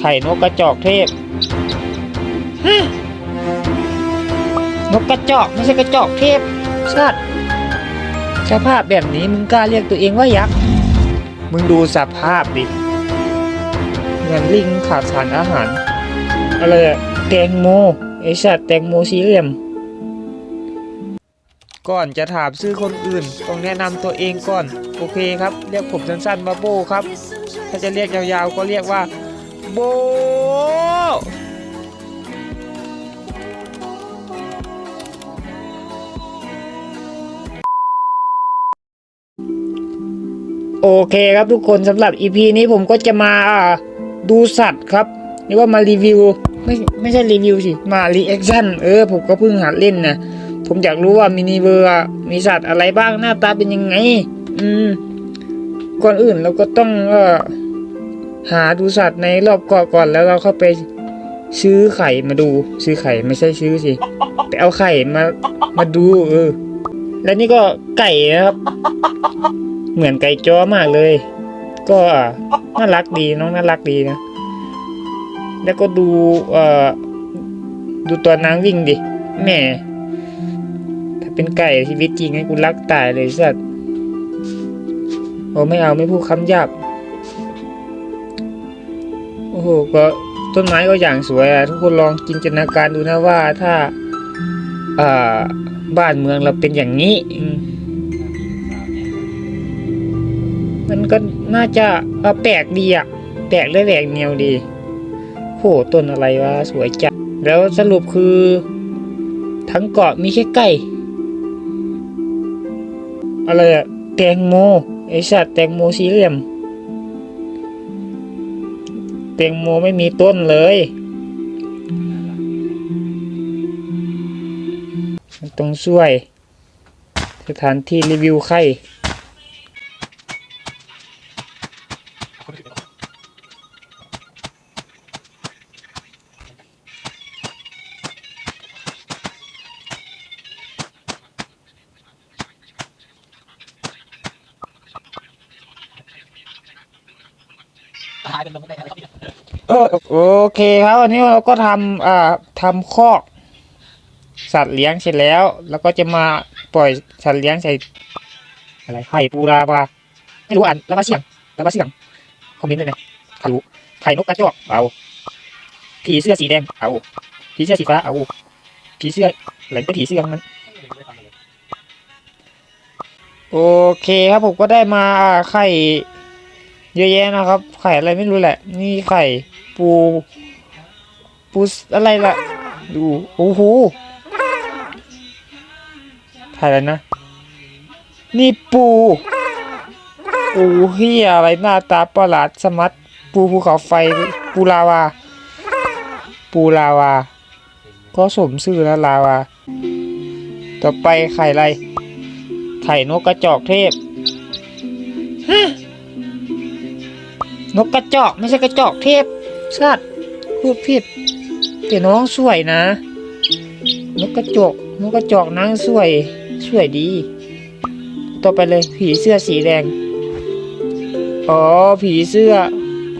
ไข่นกกระจอกเทพฮะนกกระจอกไม่ใช่กระจอกเทพสัตว์สภาพแบบนี้มึงกล้าเรียกตัวเองว่ายักษ์ มึงดูสภาพดิเหมือนลิงขาดสารอาหาร อะไรอะแตงโมไอสัตว์แตงโมสีเหลี่ยม ก่อนจะถามชื่อคนอื่น ต้องแนะนำตัวเองก่อน โอเคครับ เรียกผมสั้นๆว่าโบครับ ถ้าจะเรียกยาวๆ ก็เรียกว่า โบ โอเคครับทุกคนสำหรับ EP นี้ผมก็จะมาดูสัตว์ครับหรือว่ามารีวิว ไม่ไม่ใช่รีวิวสิ มารีแอคชั่นเออ ผมก็เพิ่งหัดเล่นนะผมอยากรู้ว่ามินิเวอร์มีสัตว์อะไรบ้างหน้าตาเป็นยังไง อืม ก่อนอื่นเราก็ต้องเออ หาดูสัตว์ในรอบเกาะก่อนแล้วเราเข้าไปซื้อไข่มาดู ซื้อไข่ไม่ใช่ซื้อสิไปเอาไข่มามาดูเออและนี่ก็ไก่นะครับ เหมือนไก่จ้อมากเลย ก็น่ารักดีน้องน่ารักดีนะ แล้วก็ดูเอ่อดูตัวนางวิ่งดิแม่ถ้าเป็นไก่ชีวิตจริงให้กูรักตายเลยสัตว์โอ้ไม่เอาไม่พูดคำหยาบ อ้โหก็ต้นไม้ก็อย่างสวยอะทุกคนลองจินตนาการดูนะว่าถ้าอ่าบ้านเมืองเราเป็นอย่างนี้ มันก็น่าจะเอ่อแปลกดีอะแปลกและแหวกแนวดีโหต้นอะไรวะสวยจัดแล้วสรุปคือ ทั้งเกาะมีแค่ไก่อะไรอะแตงโมไอสัตว์แตงโมสีเหลี่ยม ตงโมไม่มีต้นเลยต้องช่วย สถานที่รีวิวไข่หายเป็นลมได้อะไรเออ โอเคครับวันนี้เราก็ทำอ่าทำคอกสัตว์เลี้ยงเสร็จแล้ว แล้วก็จะมาปล่อยสัตว์เลี้ยงใส่อะไรไข่ปูราปลาไม่รู้อ่านแล้วมาเสียงแล้วมาเสียงคอมเมนต์เลยนะถ้ารู้ไข่นกกระจอกเอาผีเสื้อสีแดงเอาผีเสื้อสีฟ้าเอาผีเสื้ออะไรก็ผีเสื้อมันโอเคครับผมก็ได้มาไข่เยอะแยะนะครับ ไข่อะไรไม่รู้แหละ นี่ไข่ ปูปูอะไรล่ะ ดูโอ้โหไข่อะไรนะ นี่ปูปูเฮียอะไรหน้าตาประหลาดสมัดปูภูเขาไฟปูลาวา ปูลาวา ก็สมชื่อแล้วลาวา ต่อไปไข่อะไร ไข่นกกระจอกเทพนกกระจอกไม่ใช่กระจอกเทพ สัตว์พูดผิดแต่น้องสวยนะนกกระจกนกกระจอกนางสวยสวยดี ต่อไปเลยผีเสื้อสีแดง อ๋อ ผีเสื้อ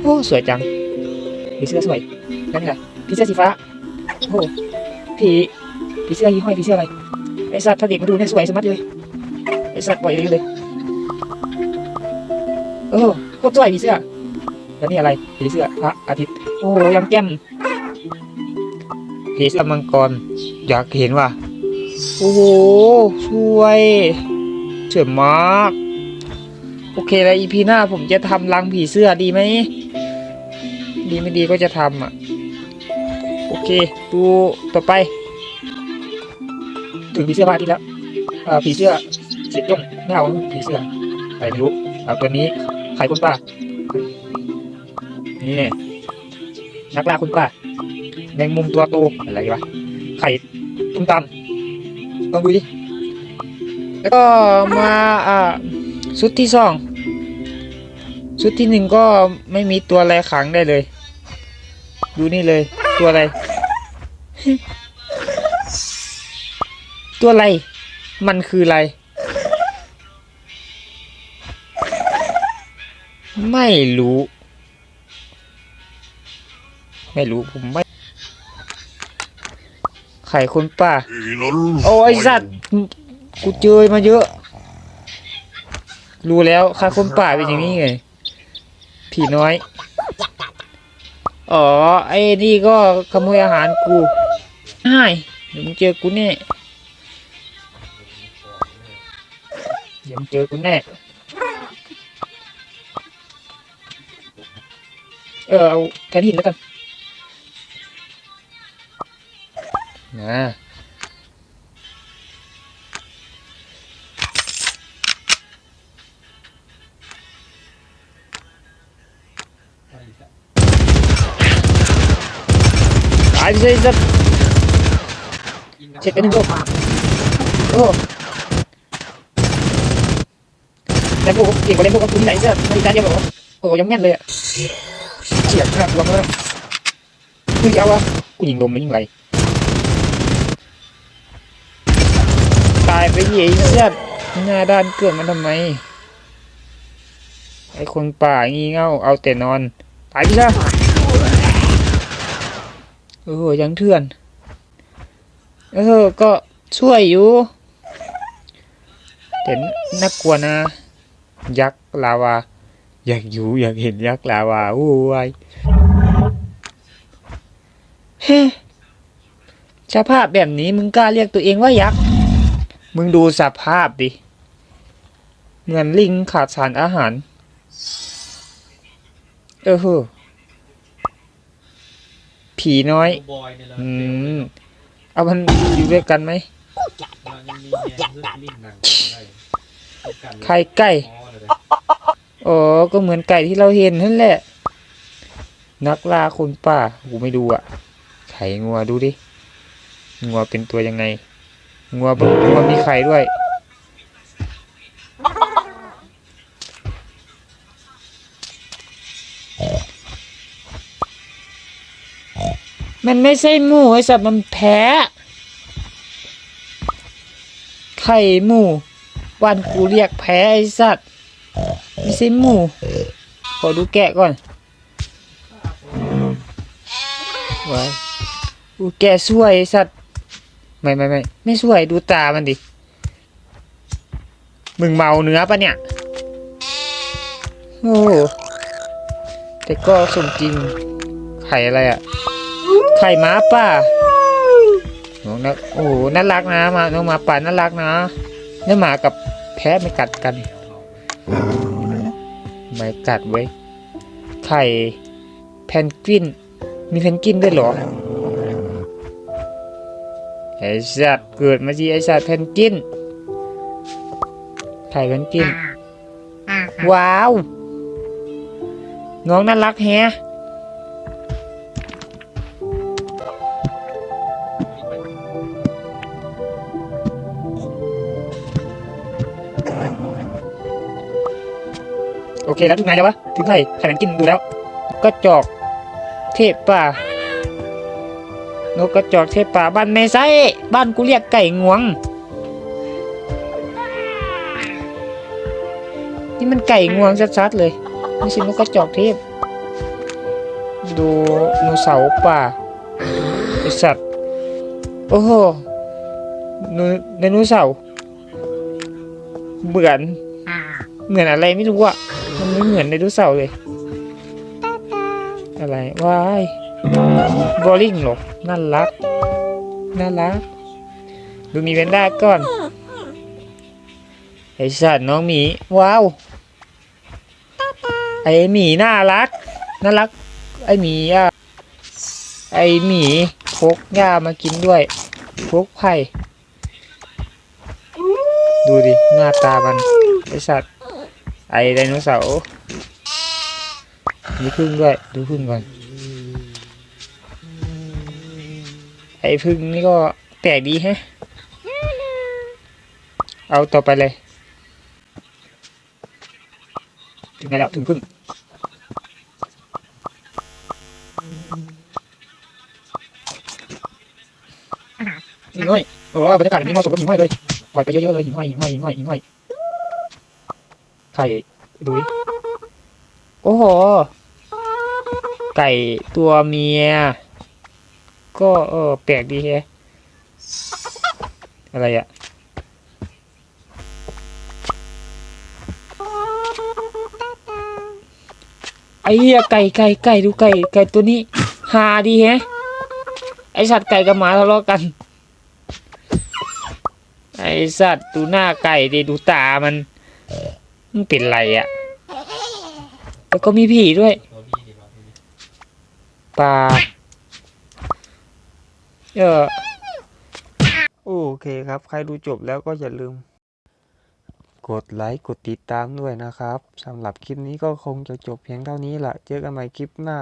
โอ้สวยจัง ผีเสื้อสวยนั่นไงผีเสื้อสีฟ้าโอ้ผีผีเสื้อยี่ห้อยผีเสื้ออะไรไอสัตว์ถ้าเด็กมาดูเนี่ยสวยสมัดเลยไอสัตว์ปล่อยเลยเลยโอ้โคตรสวยผีเสื้อ แล้วนี่อะไรผีเสื้อพระอาทิตย์โอ้ยังแก้มผีเสื้อมังกร อยากเห็นว่ะโอ้โหช่วยเฉิมมากโอเคแล้วอีพีหน้าผมจะทำรังผีเสื้อดีไหมดีไม่ดีก็จะทำอะโอเคดูต่อไป ถึงผีเสื้อพระอาทิตย์แล้วผีเสื้อเสร็จย่งไม่เอาผีเสื้ออะไรไม่รู้เอาตัวนี้ไข่คนป่า นี่นักล่าคุณป้าแมงมุมตัวโตอะไรวะไข่ตุ้มตำลองดูดิแล้วก็มาอ่าชุดที่สองชุดที่หนึ่งก็ไม่มีตัวอะไรขังได้เลย ดูนี่เลย ตัวอะไร ตัวอะไร มันคืออะไร ไม่รู้ ไม่รู้ผมไม่ ไข่คนป่าโอ้ยสัตว์ กูเจอมาเยอะ รู้แล้วค่าคนป่าเป็นอย่างนี้ไง ผีน้อย อ๋อ ไอ้นี่ก็ขโมยอาหารกูใช่เดี๋ยวมึงเจอกูแน่เดี๋ยวมึงเจอกูแน่เออเอาแทนหินแล้วกัน นะตายไปเลยสัตว์เจ็ดกันหนึ่งตัวโอ้แต่พวกเก่งกว่าเล่นพายไม่ยิงไรตายไปเหยียเสียดหน้าด้านเกิดมันทำไม ไอ้คนป่างี่เง่าเอาแต่นอน ตายไปซะเออยังเถื่อน เออ ก็ช่วยอยู่แต่น่ากลัวนะ ยักษ์ลาวา อยากอยู่อยากเห็นยักษ์ลาวาอู้วายเฮ้สภาพแบบนี้มึงกล้าเรียกตัวเองว่ายักษ์ มึงดูสภาพดิ เหมือนลิงขาดสารอาหาร เออเฮ้อผีน้อย บอยเนี่ยเราอืม เอามันอยู่ด้วยกันไหมมันมีแยงเรื่องลิ้นหนังอะไรไข่ไก่ อ๋อเดี๋ยอ๋อ ก็เหมือนไก่ที่เราเห็นนั่นแหละ นักล่าคนป่า กูไม่ดูอะ ไข่งัวดูดิ งัวเป็นตัวยังไง งัวบงัวมีไข่ด้วย มันไม่ใช่หมูไอ้สัตว์มันแพ้ไข่หมูวันกูเรียกแพ้ไอ้สัตว์ไม่ใช่หมูขอดูแกะก่อนไว้อูแกะสวยไอ้สัตว์ ไม่ไม่ไม่ไม่สวยดูตามันดิ มึงเมาเนื้อปะเนี่ย โอ้แต่ก็สมจริง ไข่อะไรอะไข่ม้าป่าน้องนะโอ้น่ารักนะมาน้องมาป่าน่ารักนะเนื้อหมากับแพะไม่กัดกัน ไม่กัดไว้ ไข่แพนกวิน มีแพนกวินด้วยเหรอ ไอ้สัตว์เกิดมาจีไอ้สัตว์แพนกวินไข่แพนกวิน ว้าว น้องน่ารักแฮะโอเคแล้วถึงไหนแล้ววะ ถึงไข่ไข่แพนกวินดูแล้ว ก็จอก เทพป่า นกกระจอกเทพป่าบ้านไม่ไซบ้านกูเรียกไก่งวง นี่มันไก่งวงชัดๆเลยไม่ใช่นกกระจอกเทพดูไดโนเสาป่าไอสัตว์โอ้โหไดโนเสาร์เหมือนเหมือนอะไรไม่รู้อะมันไม่เหมือนไดโนเสาร์เลย อะไรวายบอลลิงหรอ น่ารัก น่ารัก ดูมีเวนด้าก่อน ไอสัตว์น้องหมี ว้าว ไอหมีน่ารัก น่ารัก ไอหมีอะ ไอหมีพกหญ้ามากินด้วยพกไผ่ ดูดิ หน้าตามัน ไอสัตว์ ไอไดโนเสาร์มีพึ่งด้วย ดูพึ่งก่อน ไอพึ่งนี่ก็แปลกดีแฮะ เอาต่อไปเลย ถึงไหนแล้วถึงพึ่ง หิ่งห้อยโอ้บรรยากาศแบบนี้เหมาะสมกับหิ่งห้อยเลยปล่อยไปเยอะๆเลยหิ่งห้อยหิ่งห้อยหิ่งห้อยหิ่งห้อยไข่ดูดิโอ้โห ไก่ตัวเมีย ก็เออแปลกดีแฮะอะไรอะไอ้เหี้ยไก่ไก่ไก่ดูไก่ไก่ตัวนี้หาดีแฮะไอสัตว์ไก่กับหมาทะเลาะกัน ไอสัตว์ดูหน้าไก่ดิดูตามันมันเป็นไรอะแล้วก็มีผีด้วยตัวพี่ดีกว่าพี่ปลา เออโอเคครับ ใครดูจบแล้วก็อย่าลืม กดไลค์กดติดตามด้วยนะครับสำหรับคลิปนี้ก็คงจะจบเพียงเท่านี้ละเจอกันใหม่คลิปหน้า